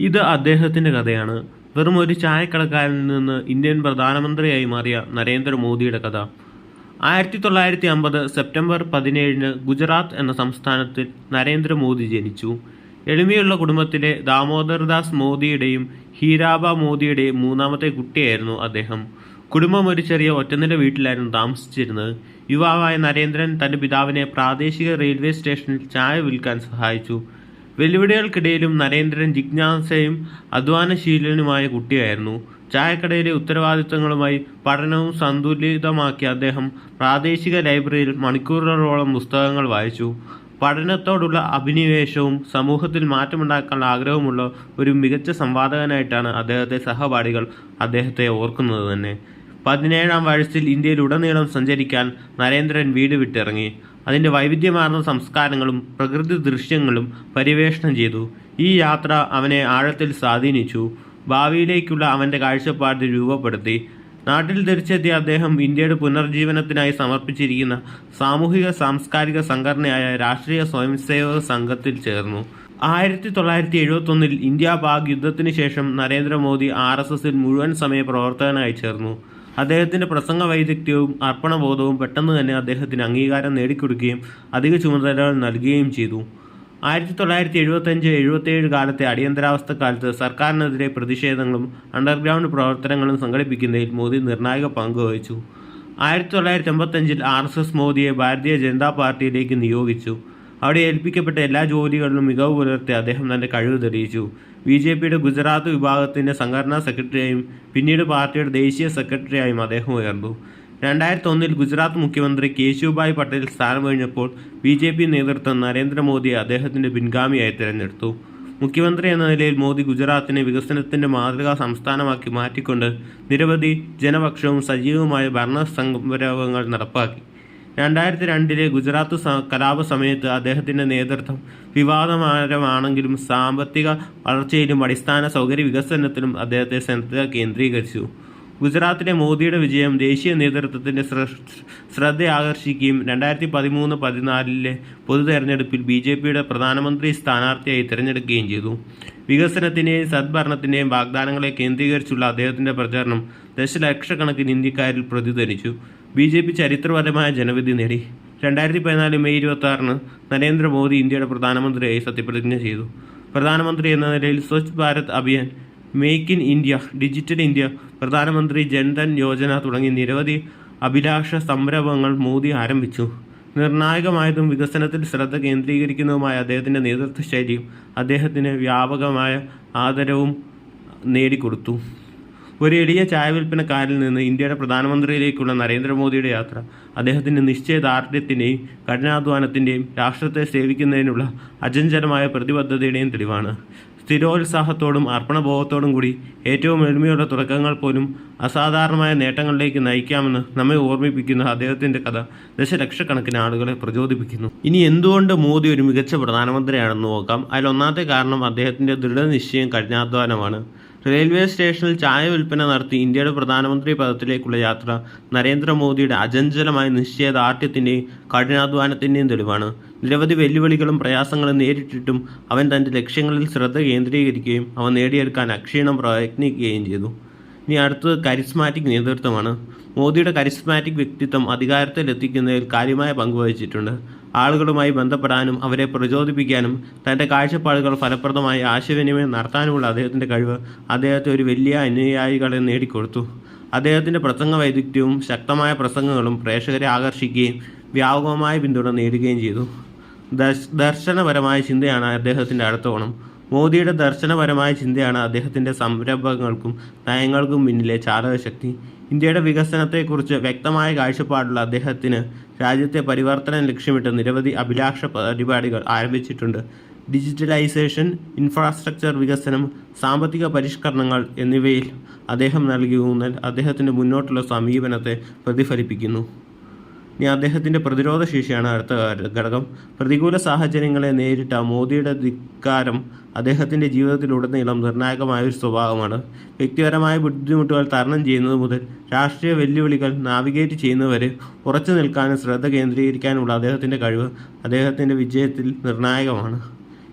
ഇത് അദ്ദേഹത്തിന്റെ കഥയാണ്. വെറും ഒരു ചായക്കടക്കാരനിൽ നിന്ന് ഇന്ത്യൻ പ്രധാനമന്ത്രിയായി മാറിയ നരേന്ദ്രമോദിയുടെ കഥ. ആയിരത്തി തൊള്ളായിരത്തി അമ്പത് സെപ്റ്റംബർ പതിനേഴിന് ഗുജറാത്ത് എന്ന സംസ്ഥാനത്തിൽ നരേന്ദ്രമോദി ജനിച്ചു. എളിമയുള്ള കുടുംബത്തിലെ ദാമോദർദാസ് മോദിയുടെയും ഹീരാബ മോദിയുടെയും മൂന്നാമത്തെ കുട്ടിയായിരുന്നു അദ്ദേഹം. കുടുംബം ഒരു ചെറിയ ഒറ്റനില വീട്ടിലായിരുന്നു താമസിച്ചിരുന്നത്. യുവാവായ നരേന്ദ്രൻ തന്റെ പിതാവിനെ പ്രാദേശിക റെയിൽവേ സ്റ്റേഷനിൽ ചായ വിൽക്കാൻ സഹായിച്ചു. വെല്ലുവിളികൾക്കിടയിലും നരേന്ദ്രൻ ജിജ്ഞാസയും അധ്വാനശീലനുമായ കുട്ടിയായിരുന്നു. ചായക്കടയിലെ ഉത്തരവാദിത്തങ്ങളുമായി പഠനവും സന്തുലിതമാക്കിയ അദ്ദേഹം പ്രാദേശിക ലൈബ്രറിയിൽ മണിക്കൂറുകളോളം പുസ്തകങ്ങൾ വായിച്ചു. പഠനത്തോടുള്ള അഭിനിവേശവും സമൂഹത്തിൽ മാറ്റമുണ്ടാക്കാനുള്ള ആഗ്രഹമുള്ള ഒരു മികച്ച സംവാദകനായിട്ടാണ് അദ്ദേഹത്തെ സഹപാഠികൾ അദ്ദേഹത്തെ ഓർക്കുന്നത് തന്നെ. പതിനേഴാം വയസ്സിൽ ഇന്ത്യയിലുടനീളം സഞ്ചരിക്കാൻ നരേന്ദ്രൻ വീട് വിട്ടിറങ്ങി. അതിന്റെ വൈവിധ്യമാർന്ന സംസ്കാരങ്ങളും പ്രകൃതി ദൃശ്യങ്ങളും പര്യവേഷണം ചെയ്തു. ഈ യാത്ര അവനെ ആഴത്തിൽ സ്വാധീനിച്ചു. ഭാവിയിലേക്കുള്ള അവന്റെ കാഴ്ചപ്പാട് രൂപപ്പെടുത്തി. നാട്ടിൽ തിരിച്ചെത്തിയ അദ്ദേഹം ഇന്ത്യയുടെ പുനർജീവനത്തിനായി സമർപ്പിച്ചിരിക്കുന്ന സാമൂഹിക സാംസ്കാരിക സംഘടനയായ രാഷ്ട്രീയ സ്വയംസേവക സംഘത്തിൽ ചേർന്നു. ആയിരത്തി തൊള്ളായിരത്തി എഴുപത്തൊന്നിൽ ഇന്ത്യ പാക് യുദ്ധത്തിന് ശേഷം നരേന്ദ്രമോദി ആർ എസ് എസിൽ മുഴുവൻ സമയ പ്രവർത്തകനായി ചേർന്നു. അദ്ദേഹത്തിന്റെ പ്രസംഗ വൈദഗ്ധ്യവും അർപ്പണബോധവും പെട്ടെന്ന് തന്നെ അദ്ദേഹത്തിന് അംഗീകാരം നേടിക്കൊടുക്കുകയും അധിക ചുമതലകൾ നൽകുകയും ചെയ്തു. ആയിരത്തി തൊള്ളായിരത്തി എഴുപത്തഞ്ച് എഴുപത്തേഴ് കാലത്തെ അടിയന്തരാവസ്ഥ കാലത്ത് സർക്കാരിനെതിരെ പ്രതിഷേധങ്ങളും അണ്ടർഗ്രൗണ്ട് പ്രവർത്തനങ്ങളും സംഘടിപ്പിക്കുന്നതിൽ മോദി നിർണായക പങ്ക് വഹിച്ചു. ആയിരത്തി തൊള്ളായിരത്തി എൺപത്തഞ്ചിൽ ആർ എസ് എസ് മോദിയെ ഭാരതീയ ജനതാ പാർട്ടിയിലേക്ക് നിയോഗിച്ചു. അവിടെ ഏൽപ്പിക്കപ്പെട്ട എല്ലാ ജോലികളിലും മികവ് പുലർത്തി അദ്ദേഹം തന്റെ കഴിവ് തെളിയിച്ചു. ബി ജെ പിയുടെ ഗുജറാത്ത് വിഭാഗത്തിന്റെ സംഘടനാ സെക്രട്ടറിയായും പിന്നീട് പാർട്ടിയുടെ ദേശീയ സെക്രട്ടറിയായും അദ്ദേഹം ഉയർന്നു. രണ്ടായിരത്തി ഒന്നിൽ ഗുജറാത്ത് മുഖ്യമന്ത്രി കേശുഭായ് പട്ടേൽ സ്ഥാനം കഴിഞ്ഞപ്പോൾ ബി ജെ പി നേതൃത്വം നരേന്ദ്രമോദിയെ അദ്ദേഹത്തിന്റെ പിൻഗാമിയായി തിരഞ്ഞെടുത്തു. മുഖ്യമന്ത്രി എന്ന നിലയിൽ മോദി ഗുജറാത്തിനെ വികസനത്തിന്റെ മാതൃകാ സംസ്ഥാനമാക്കി മാറ്റിക്കൊണ്ട് നിരവധി ജനപക്ഷവും സജീവമായ ഭരണ സംരംഭങ്ങൾ നടപ്പാക്കി. രണ്ടായിരത്തി രണ്ടിലെ ഗുജറാത്ത് കലാപ സമയത്ത് അദ്ദേഹത്തിന്റെ നേതൃത്വം വിവാദമാരമാണെങ്കിലും സാമ്പത്തിക വളർച്ചയിലും അടിസ്ഥാന സൗകര്യ വികസനത്തിലും അദ്ദേഹത്തെ ശ്രദ്ധ കേന്ദ്രീകരിച്ചു. ഗുജറാത്തിലെ മോദിയുടെ വിജയം ദേശീയ നേതൃത്വത്തിന്റെ ശ്ര- ശ്രദ്ധ ആകർഷിക്കുകയും രണ്ടായിരത്തി പതിമൂന്ന് പതിനാലിലെ പൊതു തെരഞ്ഞെടുപ്പിൽ ബി ജെ പിയുടെ പ്രധാനമന്ത്രി സ്ഥാനാർത്ഥിയായി തിരഞ്ഞെടുക്കുകയും ചെയ്തു. വികസനത്തിന്റെയും സദ്ഭരണത്തിന്റെയും വാഗ്ദാനങ്ങളെ കേന്ദ്രീകരിച്ചുള്ള അദ്ദേഹത്തിന്റെ പ്രചാരണം ദശലക്ഷക്കണക്കിന് ഇന്ത്യക്കാരിൽ പ്രതിധ്വനിച്ചു. ബി ജെ പി ചരിത്രപരമായ ജനവിധി നേടി. രണ്ടായിരത്തി പതിനാല് മെയ് ഇരുപത്തി ആറിന് നരേന്ദ്രമോദി ഇന്ത്യയുടെ പ്രധാനമന്ത്രിയായി സത്യപ്രതിജ്ഞ ചെയ്തു. പ്രധാനമന്ത്രി എന്ന നിലയിൽ Swachh Bharat Abhiyan make in India digital India പ്രധാനമന്ത്രി ജൻധൻ യോജന തുടങ്ങി നിരവധി അഭിലാഷ സംരംഭങ്ങൾ മോദി ആരംഭിച്ചു. നിർണായകമായതും വികസനത്തിൽ ശ്രദ്ധ കേന്ദ്രീകരിക്കുന്നതുമായ അദ്ദേഹത്തിന്റെ നേതൃത്വ ശൈലിയും അദ്ദേഹത്തിന് വ്യാപകമായ ആദരവും നേടിക്കൊടുത്തു. ഒരു എളിയ ചായ വിൽപ്പനക്കാരിൽ നിന്ന് ഇന്ത്യയുടെ പ്രധാനമന്ത്രിയിലേക്കുള്ള നരേന്ദ്രമോദിയുടെ യാത്ര അദ്ദേഹത്തിന്റെ നിശ്ചയദാർഢ്യത്തിന്റെയും കഠിനാധ്വാനത്തിന്റെയും രാഷ്ട്രത്തെ സേവിക്കുന്നതിനുള്ള അചഞ്ചലമായ പ്രതിബദ്ധതയുടെയും തെളിവാണ്. സ്ഥിരോത്സാഹത്തോടും അർപ്പണബോധത്തോടും കൂടി ഏറ്റവും എളിമയുള്ള തുടക്കങ്ങൾ പോലും അസാധാരണമായ നേട്ടങ്ങളിലേക്ക് നയിക്കാമെന്ന് നമ്മെ ഓർമ്മിപ്പിക്കുന്ന അദ്ദേഹത്തിന്റെ കഥ ദശലക്ഷക്കണക്കിന് ആളുകളെ പ്രചോദിപ്പിക്കുന്നു. ഇനി എന്തുകൊണ്ട് മോദി ഒരു മികച്ച പ്രധാനമന്ത്രിയാണെന്ന് നോക്കാം? അതിൽ ഒന്നാമത്തെ കാരണം അദ്ദേഹത്തിന്റെ ദൃഢനിശ്ചയം കഠിനാധ്വാനമാണ് റെയിൽവേ സ്റ്റേഷനിൽ ചായ വിൽപ്പന നടത്തി ഇന്ത്യയുടെ പ്രധാനമന്ത്രി പദത്തിലേക്കുള്ള യാത്ര നരേന്ദ്രമോദിയുടെ അചഞ്ചലമായ നിശ്ചയദാർഢ്യത്തിന്റെയും കഠിനാധ്വാനത്തിന്റെയും തെളിവാണ്. നിരവധി വെല്ലുവിളികളും പ്രയാസങ്ങളും നേരിട്ടിട്ടും അവൻ തന്റെ ലക്ഷ്യങ്ങളിൽ ശ്രദ്ധ കേന്ദ്രീകരിക്കുകയും അവ നേടിയെടുക്കാൻ അക്ഷീണം പ്രയത്നിക്കുകയും ചെയ്തു. ഇനി അടുത്തത് കരിസ്മാറ്റിക് നേതൃത്വമാണ്. മോദിയുടെ കരിസ്മാറ്റിക് വ്യക്തിത്വം അധികാരത്തിലെത്തിക്കുന്നതിൽ കാര്യമായ പങ്കുവഹിച്ചിട്ടുണ്ട് ആളുകളുമായി ബന്ധപ്പെടാനും അവരെ പ്രചോദിപ്പിക്കാനും തന്റെ കാഴ്ചപ്പാടുകൾ ഫലപ്രദമായി ആശയവിനിമയം നടത്താനുമുള്ള അദ്ദേഹത്തിന്റെ കഴിവ് അദ്ദേഹത്തെ ഒരു വലിയ അനുയായികളെ നേടിക്കൊടുത്തു. അദ്ദേഹത്തിന്റെ പ്രസംഗ വൈദഗ്ധ്യവും ശക്തമായ പ്രസംഗങ്ങളും പ്രേക്ഷകരെ ആകർഷിക്കുകയും വ്യാപകമായ പിന്തുണ നേടുകയും ചെയ്തു. ദർശനപരമായ ചിന്തയാണ് അദ്ദേഹത്തിന്റെ അടുത്ത ഓണം. മോദിയുടെ ദർശനപരമായ ചിന്തയാണ് അദ്ദേഹത്തിന്റെ സംരംഭങ്ങൾക്കും നയങ്ങൾക്കും പിന്നിലെ ചാലകശക്തി. ഇന്ത്യയുടെ വികസനത്തെക്കുറിച്ച് വ്യക്തമായ കാഴ്ചപ്പാടുള്ള അദ്ദേഹത്തിന് രാജ്യത്തെ പരിവർത്തനം ലക്ഷ്യമിട്ട് നിരവധി അഭിലാഷ പരിപാടികൾ ആരംഭിച്ചിട്ടുണ്ട്. ഡിജിറ്റലൈസേഷൻ ഇൻഫ്രാസ്ട്രക്ചർ വികസനം സാമ്പത്തിക പരിഷ്കരണങ്ങൾ എന്നിവയിൽ അദ്ദേഹം നൽകിയ ഊന്നൽ അദ്ദേഹത്തിന്റെ മുന്നോട്ടുള്ള സമീപനത്തെ പ്രതിഫലിപ്പിക്കുന്നു. ഇനി അദ്ദേഹത്തിന്റെ പ്രതിരോധ ശേഷിയാണ് അടുത്ത ഘടകം. പ്രതികൂല സാഹചര്യങ്ങളെ നേരിട്ട മോദിയുടെ ധിക്കാരം അദ്ദേഹത്തിന്റെ ജീവിതത്തിലുടനീളം നിർണായകമായ ഒരു സ്വഭാവമാണ്. വ്യക്തിപരമായ ബുദ്ധിമുട്ടുകൾ തരണം ചെയ്യുന്നത് മുതൽ രാഷ്ട്രീയ വെല്ലുവിളികൾ നാവിഗേറ്റ് ചെയ്യുന്നവരെ ഉറച്ചു നിൽക്കാനും ശ്രദ്ധ കേന്ദ്രീകരിക്കാനുമുള്ള അദ്ദേഹത്തിന്റെ കഴിവ് അദ്ദേഹത്തിന്റെ വിജയത്തിൽ നിർണായകമാണ്.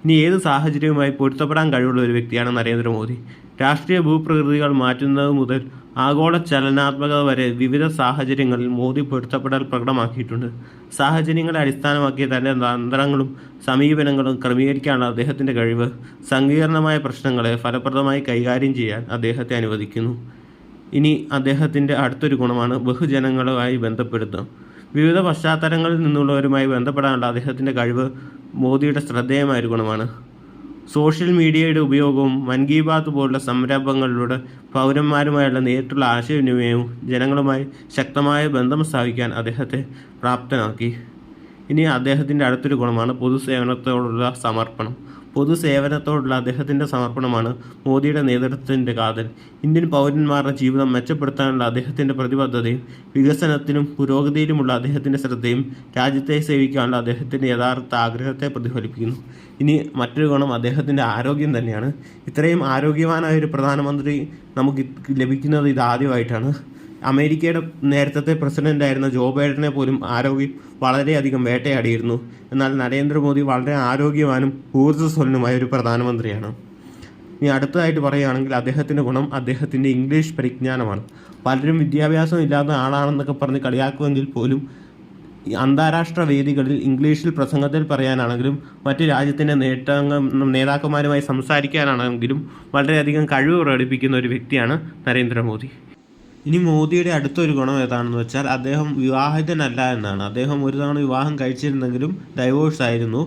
ഇനി ഏത് സാഹചര്യവുമായി പൊരുത്തപ്പെടാൻ കഴിവുള്ള ഒരു വ്യക്തിയാണ് നരേന്ദ്രമോദി. രാഷ്ട്രീയ ഭൂപ്രകൃതികൾ മാറ്റുന്നത് മുതൽ ആഗോള ചലനാത്മകത വരെ വിവിധ സാഹചര്യങ്ങളിൽ മോദി പൊരുത്തപ്പെടൽ പ്രകടമാക്കിയിട്ടുണ്ട്. സാഹചര്യങ്ങളെ അടിസ്ഥാനമാക്കി തന്റെ തന്ത്രങ്ങളും സമീപനങ്ങളും ക്രമീകരിക്കാനുള്ള അദ്ദേഹത്തിന്റെ കഴിവ്. സങ്കീർണമായ പ്രശ്നങ്ങളെ ഫലപ്രദമായി കൈകാര്യം ചെയ്യാൻ അദ്ദേഹത്തെ അനുവദിക്കുന്നു. ഇനി അദ്ദേഹത്തിന്റെ അടുത്തൊരു ഗുണമാണ് ബഹുജനങ്ങളുമായി ബന്ധപ്പെടുത്തുക വിവിധ പശ്ചാത്തലങ്ങളിൽ നിന്നുള്ളവരുമായി ബന്ധപ്പെടാനുള്ള അദ്ദേഹത്തിന്റെ കഴിവ് മോദിയുടെ ശ്രദ്ധേയമായ ഒരു ഗുണമാണ്. സോഷ്യൽ മീഡിയയുടെ ഉപയോഗവും മൻ കി ബാത്ത് പോലുള്ള സംരംഭങ്ങളിലൂടെ പൗരന്മാരുമായുള്ള നേരിട്ടുള്ള ആശയവിനിമയവും ജനങ്ങളുമായി ശക്തമായ ബന്ധം സ്ഥാപിക്കാൻ അദ്ദേഹത്തെ പ്രാപ്തനാക്കി. ഇനി അദ്ദേഹത്തിന്റെ അടുത്തൊരു ഗുണമാണ് പൊതുസേവനത്തോടുള്ള സമർപ്പണം. പൊതുസേവനത്തോടുള്ള അദ്ദേഹത്തിന്റെ സമർപ്പണമാണ് മോദിയുടെ നേതൃത്വത്തിന്റെ കാതൽ. ഇന്ത്യൻ പൗരന്മാരുടെ ജീവിതം മെച്ചപ്പെടുത്താനുള്ള അദ്ദേഹത്തിന്റെ പ്രതിബദ്ധതയും വികസനത്തിനും പുരോഗതിയിലുമുള്ള അദ്ദേഹത്തിന്റെ ശ്രദ്ധയും രാജ്യത്തെ സേവിക്കാനുള്ള അദ്ദേഹത്തിന്റെ യഥാർത്ഥ ആഗ്രഹത്തെ പ്രതിഫലിപ്പിക്കുന്നു. ഇനി മറ്റൊരു ഗുണം അദ്ദേഹത്തിന്റെ ആരോഗ്യം തന്നെയാണ്. ഇത്രയും ആരോഗ്യവാനായ ഒരു പ്രധാനമന്ത്രി നമുക്ക് ലഭിക്കുന്നത് ഇതാദ്യമായിട്ടാണ് അമേരിക്കയുടെ നേരത്തെ പ്രസിഡന്റായിരുന്ന ജോ ബൈഡനെ പോലും ആരോഗ്യം വളരെയധികം വേട്ടയാടിയിരുന്നു. എന്നാൽ നരേന്ദ്രമോദി വളരെ ആരോഗ്യവാനും ഊർജസ്വലനുമായ ഒരു പ്രധാനമന്ത്രിയാണ്. ഇനി അടുത്തതായിട്ട് പറയുകയാണെങ്കിൽ അദ്ദേഹത്തിന്റെ ഗുണം അദ്ദേഹത്തിന്റെ ഇംഗ്ലീഷ് പരിജ്ഞാനമാണ്. പലരും വിദ്യാഭ്യാസം ഇല്ലാത്ത ആളാണെന്നൊക്കെ പറഞ്ഞ് കളിയാക്കുമെങ്കിൽ പോലും അന്താരാഷ്ട്ര വേദികളിൽ ഇംഗ്ലീഷിൽ പ്രസംഗത്തിൽ പറയാനാണെങ്കിലും മറ്റ് രാജ്യത്തിന്റെ നേട്ടങ്ങൾ നേതാക്കന്മാരുമായി സംസാരിക്കാനാണെങ്കിലും വളരെയധികം കഴിവ് പ്രകടിപ്പിക്കുന്ന ഒരു വ്യക്തിയാണ് നരേന്ദ്രമോദി ഇനി മോദിയുടെ അടുത്തൊരു ഗുണം ഏതാണെന്ന് വെച്ചാൽ അദ്ദേഹം വിവാഹിതനല്ല എന്നാണ്. അദ്ദേഹം ഒരു തവണ വിവാഹം കഴിച്ചിരുന്നെങ്കിലും ഡൈവോഴ്സ് ആയിരുന്നു.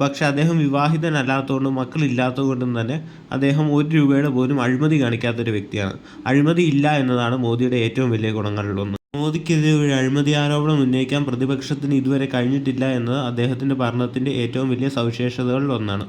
പക്ഷേ അദ്ദേഹം വിവാഹിതനല്ലാത്തതുകൊണ്ടും മക്കളില്ലാത്തതുകൊണ്ടും തന്നെ അദ്ദേഹം ഒരു രൂപയുടെ പോലും അഴിമതി കാണിക്കാത്തൊരു വ്യക്തിയാണ്. അഴിമതി ഇല്ല എന്നതാണ് മോദിയുടെ ഏറ്റവും വലിയ ഗുണങ്ങളിലൊന്ന് മോദിക്കെതിരെ ഒരു അഴിമതി ആരോപണം ഉന്നയിക്കാൻ പ്രതിപക്ഷത്തിന് ഇതുവരെ കഴിഞ്ഞിട്ടില്ല എന്നത് അദ്ദേഹത്തിന്റെ ഭരണത്തിന്റെ ഏറ്റവും വലിയ സവിശേഷതകളിൽ ഒന്നാണ്.